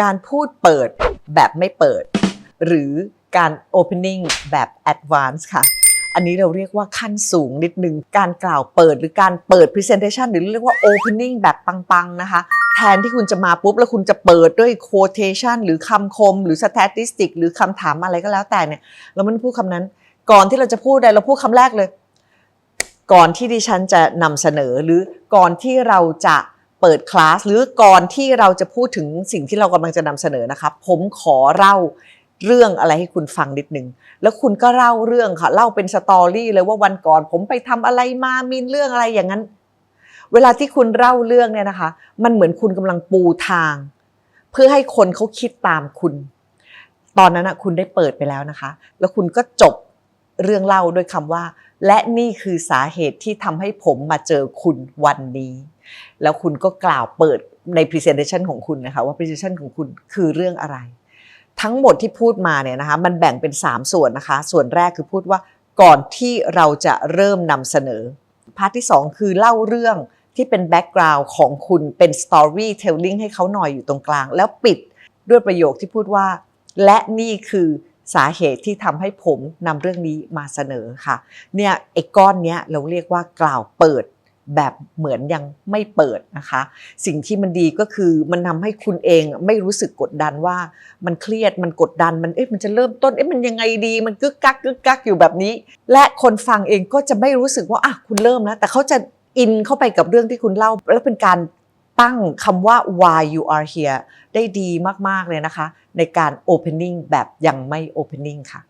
การพูดเปิดแบบไม่เปิด หรือการ opening แบบ advance ค่ะ อันนี้เราเรียกว่าขั้นสูงนิดนึง การกล่าวเปิดหรือการเปิด presentation หรือเรียกว่า opening แบบปัง ๆ นะคะ แทนที่คุณจะมาปุ๊บ แล้วคุณจะเปิดด้วย quotation หรือคำคม หรือ statistic หรือคำถามอะไรก็แล้วแต่เนี่ย เราไม่พูดคำนั้น ก่อนที่เราจะพูดอะไรเราพูดคำแรกเลย ก่อนที่ดิฉันจะนำเสนอหรือก่อนที่เราจะ เปิดคลาสหรือก่อนที่เราจะพูดถึงสิ่งที่เรากำลังจะนำเสนอนะคะผมขอเล่าเรื่องอะไรให้คุณฟังนิดนึง แล้วคุณก็เล่าเรื่องค่ะ เล่าเป็นสตอรี่เลยว่าวันก่อนผมไปทำอะไรมามีเรื่องอะไรอย่างนั้น เวลาที่คุณเล่าเรื่องเนี่ยนะคะ มันเหมือนคุณกำลังปูทาง เพื่อให้คนเขาคิดตามคุณ ตอนนั้นนะคุณได้เปิดไปแล้วนะคะ แล้วคุณก็จบ เรื่องเล่าด้วยคำว่า และนี่คือสาเหตุที่ทำให้ผมมาเจอคุณวันนี้ แล้วคุณก็กล่าวเปิดใน presentation ของคุณนะคะว่า presentation ของคุณคือเรื่องอะไร ทั้งหมดที่พูดมาเนี่ยนะคะมันแบ่งเป็น 3 ส่วนนะคะ ส่วนแรกคือพูดว่าก่อนที่เราจะเริ่มนำเสนอพาร์ทที่ 2 คือเล่าเรื่องที่เป็นแบ็กกราวน์ของคุณเป็น storytelling ให้เขาหน่อยอยู่ตรงกลาง แล้วปิดด้วยประโยคที่พูดว่า และนี่คือ สาเหตุที่ทำให้ผมนำเรื่องนี้มาเสนอค่ะ เนี่ยไอ้ก้อนเนี้ยเราเรียกว่ากล่าวเปิดแบบเหมือนยังไม่เปิดนะคะ สิ่งที่มันดีก็คือมันทำให้คุณเองไม่รู้สึกกดดันว่ามันเครียดมันกดดันมันเอ๊ะมันจะเริ่มต้นเอ๊ะมันยังไงดี มันกึกกักกึกกักอยู่แบบนี้ และคนฟังเองก็จะไม่รู้สึกว่าอะคุณเริ่มแล้วแต่เขาจะอินเข้าไปกับเรื่องที่คุณเล่า แล้วเป็นการ ตั้งคำว่า why you are here ได้ดีมาก ๆ เลยนะคะ ในการ opening แบบยังไม่ opening ค่ะ